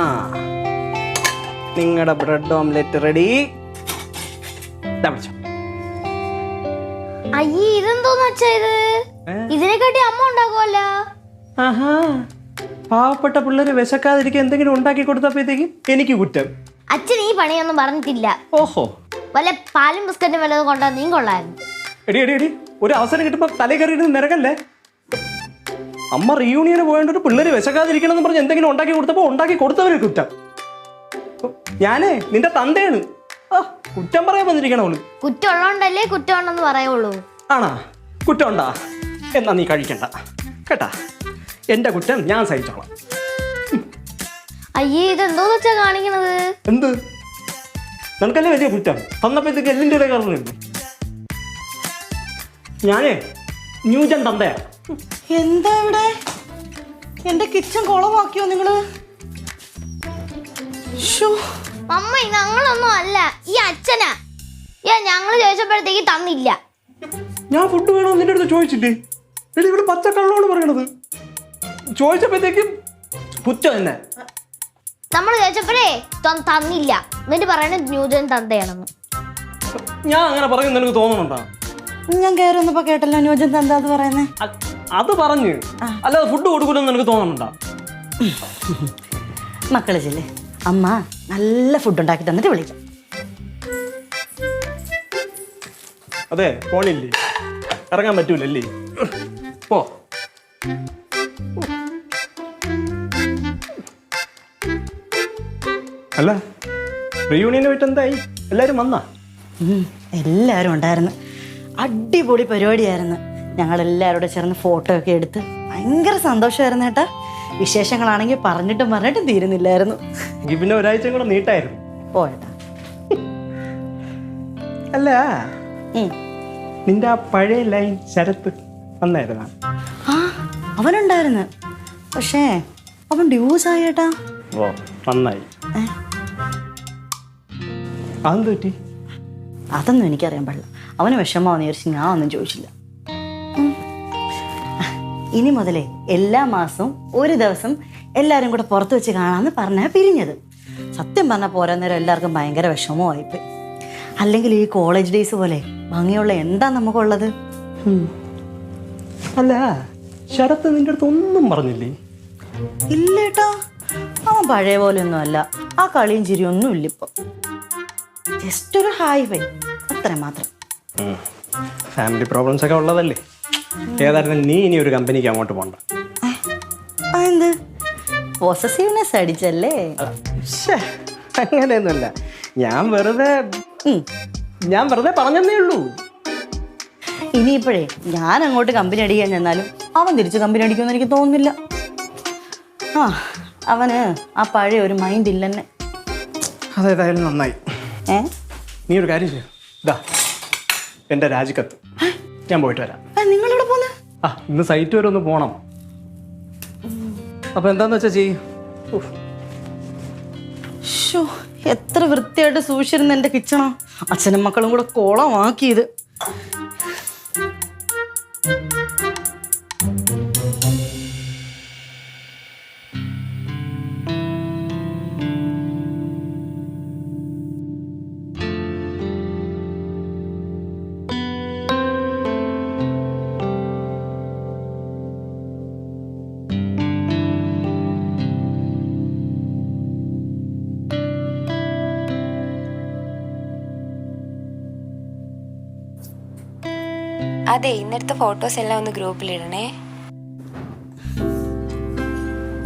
ആ. നിങ്ങളുടെ bread omelette ready. അയ്യേ ഇതെന്തോന്ന് വെച്ചാ ഇത്? ഇതിനെക്കാട്ടി അമ്മ ഉണ്ടാക്കുമല്ല ആഹാ. പാവപ്പെട്ട പിള്ളേര് വിശക്കാതിരിക്കാൻ എന്തെങ്കിലും ഉണ്ടാക്കി കൊടുത്തപ്പോഴത്തേക്കും എനിക്ക് കുറ്റം. അച്ഛൻ ഈ പണിയൊന്നും പറഞ്ഞിട്ടില്ല. ഓഹോ. വല്ല പാലും ബിസ്ക്കറ്റും വല്ലതും കൊണ്ടാ നീ കൊള്ളായിരുന്നു എടി എടി എടി. ഒരു അവസരം കിട്ടുമ്പോ തലേ കയറി നിരകല്ലേ? അമ്മ റീയൂണിയന് പോയോണ്ട് ഒരു പിള്ളേര് വിശക്കാതിരിക്കണം എന്ന് പറഞ്ഞ് എന്തെങ്കിലും ഉണ്ടാക്കി കൊടുത്തപ്പോ ഉണ്ടാക്കി കൊടുത്തവര് കുറ്റം. ഞാനേ നിന്റെ തന്തയാണ്. ആ കുറ്റം പറയാൻ വന്നിരിക്കണവൾ കുറ്റം ഉള്ളോണ്ടല്ലേ കുറ്റം ഉണ്ടെന്ന് പറയുള്ളൂ. ആണാ? കുറ്റം ഉണ്ടാ എന്നാ നീ കഴിക്കണ്ട. കേട്ടാ? എന്റെ കുറ്റം ഞാൻ സഹിച്ചോളാം. അയ്യേ ഇതെന്തോന്ന് വെച്ചാ കാണിക്കണത്? എന്ത്? നിനക്കല്ലേ വലിയ കുറ്റം? തന്നപ്പോഴത്തേക്ക് എല്ലിന്റെ ഇടയിൽ കയറുന്നില്ല ഞാനേ ന്യൂജൻ തന്തയാ. എന്താ ഇവിടെ? എന്റെ കിച്ചൺ കുളമാക്കിയോ നിങ്ങൾ? അമ്മ ഞങ്ങളൊന്നും അല്ല ഈ അച്ഛനാ. ഏ ഞങ്ങൾ ചോദിച്ചപ്പോഴത്തേക്ക് തന്നില്ല. ഞാൻ ഫുഡ് വേണോ നിന്റെ അടുത്ത് ചോദിച്ചില്ലേ? എടി ഇവിടെ പച്ചക്കള്ളോട് പറയണത്. ചോദിച്ചപ്പോഴത്തേക്കും കുറ്റം തന്നെ നമ്മൾ ചോദിച്ചപ്പോഴേ തന്നില്ല. എന്നിട്ട് പറയണത് ന്യൂജൻ തന്തയാണെന്ന്. ഞാൻ അങ്ങനെ പറയുന്നത് നിനക്ക് തോന്നുന്നുണ്ടോ ഞാൻ കയറി വന്നപ്പോ കേട്ടല്ലോ ന്യൂജൻ എന്താന്ന് പറയുന്നേ. അത് പറഞ്ഞു. അല്ലാതെ ഫുഡ് കൊടുക്കൂലെന്ന് എനിക്ക് തോന്നുന്നുണ്ടോ മക്കളെ ചെല്ലേ. അമ്മ നല്ല ഫുഡ് ഉണ്ടാക്കി തന്നിട്ട് വിളിക്കാം അതെ പോണില്ലേ? ഇറങ്ങാൻ പറ്റൂലല്ലേ പോ. അല്ല റീയൂണിയന് പോയിട്ട് എന്തായി? എല്ലാരും വന്നാ? എല്ലാരും ഉണ്ടായിരുന്നു. അടിപൊളി പരിപാടിയായിരുന്നു. ഞങ്ങൾ എല്ലാവരോടും ചേർന്ന് ഫോട്ടോ ഒക്കെ എടുത്ത് ഭയങ്കര സന്തോഷമായിരുന്നു കേട്ടാ വിശേഷങ്ങളാണെങ്കിൽ പറഞ്ഞിട്ടും പറഞ്ഞിട്ടും തീരുന്നില്ലായിരുന്നു. പിന്നെ ഒരാഴ്ച കൂടെ നീട്ടായിരുന്നു. പോയേട്ടാ അല്ല. നിന്റെ ആ പഴയ ലൈൻ ശരത്ത് വന്നായിരുന്നു? ആ അവനുണ്ടായിരുന്നു. പക്ഷേ അവൻ ഡ്യൂസ് ആയേട്ടാ ഓ നന്നായി? അതെന്ത് പറ്റി? അതൊന്നും എനിക്കറിയാൻ പാടില്ല. അവന് വിഷമമാണെന്ന് വിചാരിച്ച് ഞാൻ ഒന്നും ചോദിച്ചില്ല. ഇനി മുതലേ എല്ലാ മാസവും ഒരു ദിവസം എല്ലാവരും കൂടെ പുറത്ത് വെച്ച് കാണാമെന്ന് പറഞ്ഞാൽ പിരിഞ്ഞത്. സത്യം പറഞ്ഞാൽ പോരാ നേരം എല്ലാവർക്കും ഭയങ്കര വിഷമമായിപ്പോയി അല്ലെങ്കിൽ ഈ കോളേജ് ഡേയ്സ് പോലെ ഭംഗിയുള്ള എന്താ നമുക്കുള്ളത്? അല്ല ശരത്ത് നിന്റെ അടുത്ത് ഒന്നും പറഞ്ഞില്ലേ? ഇല്ലേട്ടാ. അവൻ പഴയ പോലെ ഒന്നും അല്ല ആ കളിയും ചിരിയും ഒന്നും ഇല്ല ഇപ്പൊ ജസ്റ്റ് ഒരു ഹായ് ബൈ അത്ര മാത്രം ഫാമിലി പ്രോബ്ലംസ് ഒക്കെ ഉള്ളതല്ലേ? ഏതായിരുന്നു നീ ഇനി ഒരു കമ്പനിക്ക് അങ്ങോട്ട് പോണ്ട. എന്ത് പോസസീവ്നെസ് അടിച്ചല്ലേ? അങ്ങനെയൊന്നുമല്ല. ഞാൻ വെറുതെ. ഞാൻ വെറുതെ പറഞ്ഞതേ ഉള്ളൂ. ഇനിയിപ്പോഴേ ഞാൻ അങ്ങോട്ട് കമ്പനി അടിക്കാൻ ചെന്നാലും അവൻ തിരിച്ച് കമ്പനി അടിക്കുമെന്ന് എനിക്ക് തോന്നുന്നില്ല. ആ അവന് ആ പഴയ ഒരു മൈൻഡ് ഇല്ലെന്നെ. അതേതായാലും നന്നായി. ഏ? നീ ഒരു കാര്യം ചെയ്യൂ. ഇതാ എന്റെ രാജിക്കത്ത്. ഞാൻ പോയിട്ട് വരാം. നിങ്ങൾ ആ ഇന്ന് സൈറ്റ് വരെ ഒന്ന് പോണം. അപ്പൊ എന്താന്ന് വെച്ചാ ചെയ് എത്ര വൃത്തിയായിട്ട് സൂക്ഷിച്ചിരുന്ന എന്റെ കിച്ചണോ? അച്ഛനും മക്കളും കൂടെ കോളമാക്കിയത്. അതെ ഇന്നത്തെ ഫോട്ടോസ് എല്ലാം ഒന്ന് ഗ്രൂപ്പിലിടണേ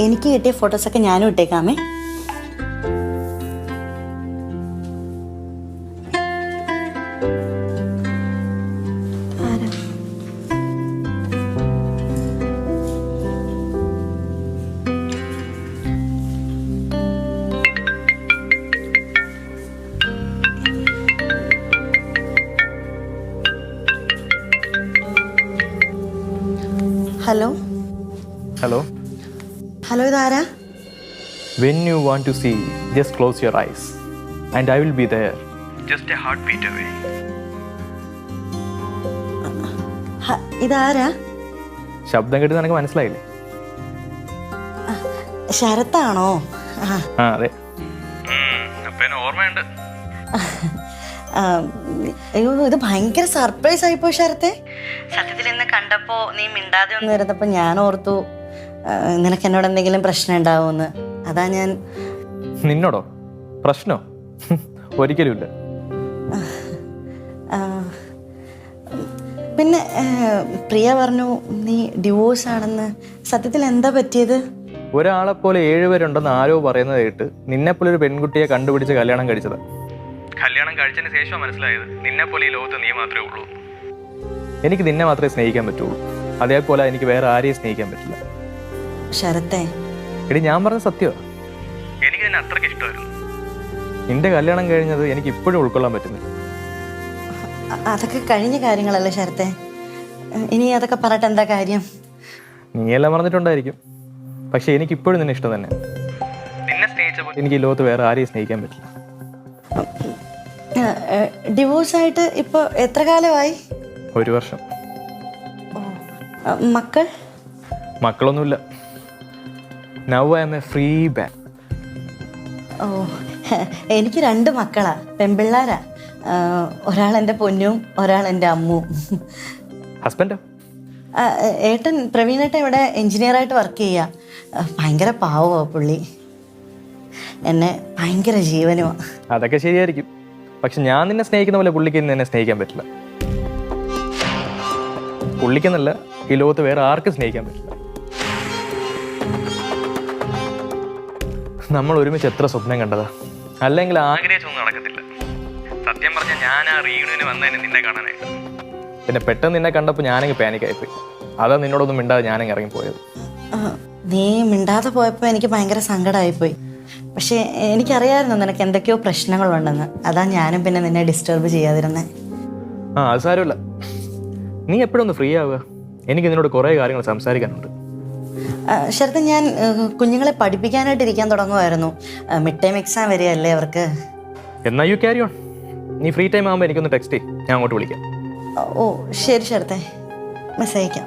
എനിക്ക് കിട്ടിയ ഫോട്ടോസൊക്കെ ഞാനും ഇട്ടേക്കാമേ. ഹലോ ഹലോ ഹലോ ഇതാരാ When you want to see, just close your eyes, and I will be there. Just a heartbeat away. ഹ- ഇതാരാ ശബ്ദം കേട്ട് നിനക്ക് മനസ്സിലായില്ലേ ശരത്താണോ ആ അതെ ഓർമ്മയുണ്ട് അയ്യോ ഇത് ഭയങ്കര സർപ്രൈസ് ആയിപ്പോ ശരത്തെ. സത്യത്തിൽ ഇന്ന് കണ്ടപ്പോ നീ മിണ്ടാതെ ഒന്ന് വരുന്നപ്പോ ഞാൻ ഓർത്തു നിനക്ക് എന്നോട് എന്തെങ്കിലും പ്രശ്നം ഉണ്ടാവുമെന്ന്. അതാ ഞാൻ നിന്നോടോ? പ്രശ്നോ? ഒരിക്കലുമില്ല. പിന്നെ പ്രിയ പറഞ്ഞു നീ ഡിവോഴ്സ് ആണെന്ന്. സത്യത്തിൽ എന്താ പറ്റിയത്? ഒരാളെ പോലെ ഏഴുപേരുണ്ടെന്ന് ആരോ പറയുന്നത് കേട്ട് നിന്നെപ്പോലെ ഒരു പെൺകുട്ടിയെ കണ്ടുപിടിച്ച് കല്യാണം കഴിച്ചത്. കല്യാണം കഴിച്ചതിന് ശേഷം മനസ്സിലായത്. നിന്നെ പോലെ ഈ ലോകത്ത് നീ മാത്രമേ ഉള്ളൂ. എനിക്ക് നിന്നെ മാത്രമേ സ്നേഹിക്കാൻ പറ്റുള്ളൂ. അതേപോലെ എനിക്ക് വേറെ ആരെയും സ്നേഹിക്കാൻ പറ്റില്ല. ശരത്തെ. എടി ഞാൻ പറഞ്ഞ സത്യമാണ് എനിക്ക് നിന്നെ അത്രയ്ക്ക് ഇഷ്ടമായിരുന്നു. നിന്റെ കല്യാണം കഴിഞ്ഞത് എനിക്ക് ഇപ്പോഴും ഉൾക്കൊള്ളാൻ പറ്റുന്നില്ല. അതൊക്കെ കഴിഞ്ഞ കാര്യങ്ങളല്ലേ ശരത്തെ? ഇനി അതൊക്കെ പറഞ്ഞിട്ട് എന്താ കാര്യം? നീയെല്ലാം പറഞ്ഞിട്ടുണ്ടായിരിക്കും. പക്ഷെ എനിക്ക് ഇപ്പോഴും നിന്നെ ഇഷ്ടം തന്നെ നിന്നെ സ്നേഹിച്ചപ്പോൾ എനിക്ക് ഈ ലോകത്ത് വേറെ ആരെയും സ്നേഹിക്കാൻ പറ്റില്ല. ഡിവോഴ്സ് ആയിട്ട് ഇപ്പോൾ എത്ര കാലമായി? ഒരു വർഷം. മക്കൾ? മക്കളൊന്നുമില്ല. Now I am a free ban ഓ എനിക്ക് രണ്ട് മക്കളാ പെൺപിള്ളാരാ. ആ, ഒരാൾ എന്റെ പൊന്നും ഒരാൾ എന്റെ അമ്മും. ഹസ്ബൻഡോ ഏട്ടൻ പ്രവീണേട്ടൻ ഇവിടെ എഞ്ചിനീയറായിട്ട് വർക്ക് ചെയ്യുക ഭയങ്കര പാവമാണ് പുള്ളി. എന്നെ ഭയങ്കര ജീവനുമാണ് അതൊക്കെ ശരിയായിരിക്കും. പക്ഷെ ഞാൻ നിന്നെ സ്നേഹിക്കുന്ന പോലെ പുള്ളിക്ക് നിന്നെ സ്നേഹിക്കാൻ പറ്റില്ല. പുള്ളിക്കെന്നല്ല ഈ ലോകത്ത് വേറെ ആർക്കും സ്നേഹിക്കാൻ പറ്റില്ല. നമ്മൾ ഒരുമിച്ച് എത്ര സ്വപ്നം കണ്ടതാ? അല്ലെങ്കിൽ ആഗ്രഹിച്ചൊന്നും നടക്കത്തില്ല. സത്യം പറഞ്ഞ ഞാൻ ആ റീയൂണിയന് വന്നതിന് നിന്നെ കാണാനായിട്ട് പിന്നെ പെട്ടെന്ന് നിന്നെ കണ്ടപ്പോൾ ഞാനങ്ങ് പാനിക് പാനിക്കായിപ്പോയി അതാ നിന്നോടൊന്നും മിണ്ടാതെ ഞാനങ്ങ് ഇറങ്ങിപ്പോയത്. നീ മിണ്ടാതെ പോയപ്പോൾ എനിക്ക് ഭയങ്കര സങ്കടമായിപ്പോയി പക്ഷേ എനിക്കറിയാമായിരുന്നു നിനക്ക് എന്തൊക്കെയോ പ്രശ്നങ്ങളുണ്ടെന്ന്. അതാ ഞാനും പിന്നെ നിന്നെ ഡിസ്റ്റർബ് ചെയ്യാതിരുന്നത് ആ അത് സാരമില്ല. നീ എപ്പോഴൊന്ന് ഫ്രീ ആവുക. എനിക്ക് നിന്നോട് കുറേ കാര്യങ്ങൾ സംസാരിക്കാനുണ്ട്. ശരത്ത് ഞാൻ കുഞ്ഞുങ്ങളെ പഠിപ്പിക്കാനായിട്ട് ഇരിക്കാൻ തുടങ്ങുമായിരുന്നു മിഡ് ടൈം എക്സാം വരികയല്ലേ അവർക്ക്? എന്നാ യു ക്യാരി ഓൺ നീ ഫ്രീ ടൈം ആകുമ്പോൾ എനിക്കൊന്ന് ടെക്സ്റ്റ് ചെയ്യ്. ഞാൻ അങ്ങോട്ട് വിളിക്കാം. ഓ ശരി ശരത്തെ. മെസ്സേജ് അയക്കാം.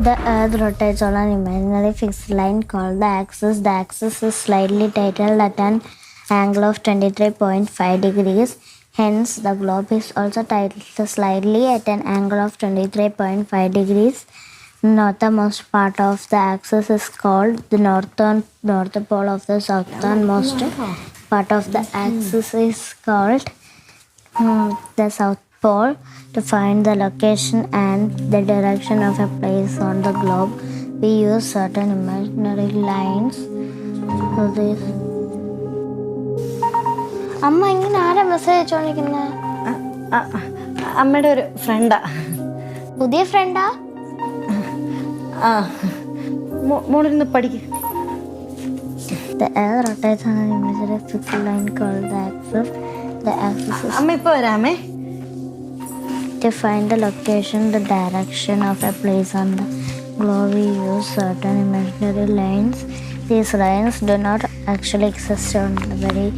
The earth rotates on an imaginary fixed line called the axis. The axis is slightly tilted at an angle of 23.5 degrees. Hence, the globe is also tilted slightly at an angle of 23.5 degrees. The northernmost part of the axis is called the northern north pole of the southernmost part of the axis is called Hmm, the South Pole to find the location and the direction of a place on the globe. We use certain imaginary lines for this. അമ്മ ഇങ്ങനെ ആരാ message അയച്ചോണ്ടിരിക്കുന്നത് അമ്മയുടെ ഒരു ഫ്രണ്ടാ പുതിയ ഫ്രണ്ടാ ആ മോളിരുന്ന് പഠിക്ക് The earth rotates on an imaginary fixed line called the axis. The axis is അമ്മ ഇപ്പൊ വരാമേ To find the location, the direction of a place on the globe, we use certain imaginary lines. These lines do not actually exist on the very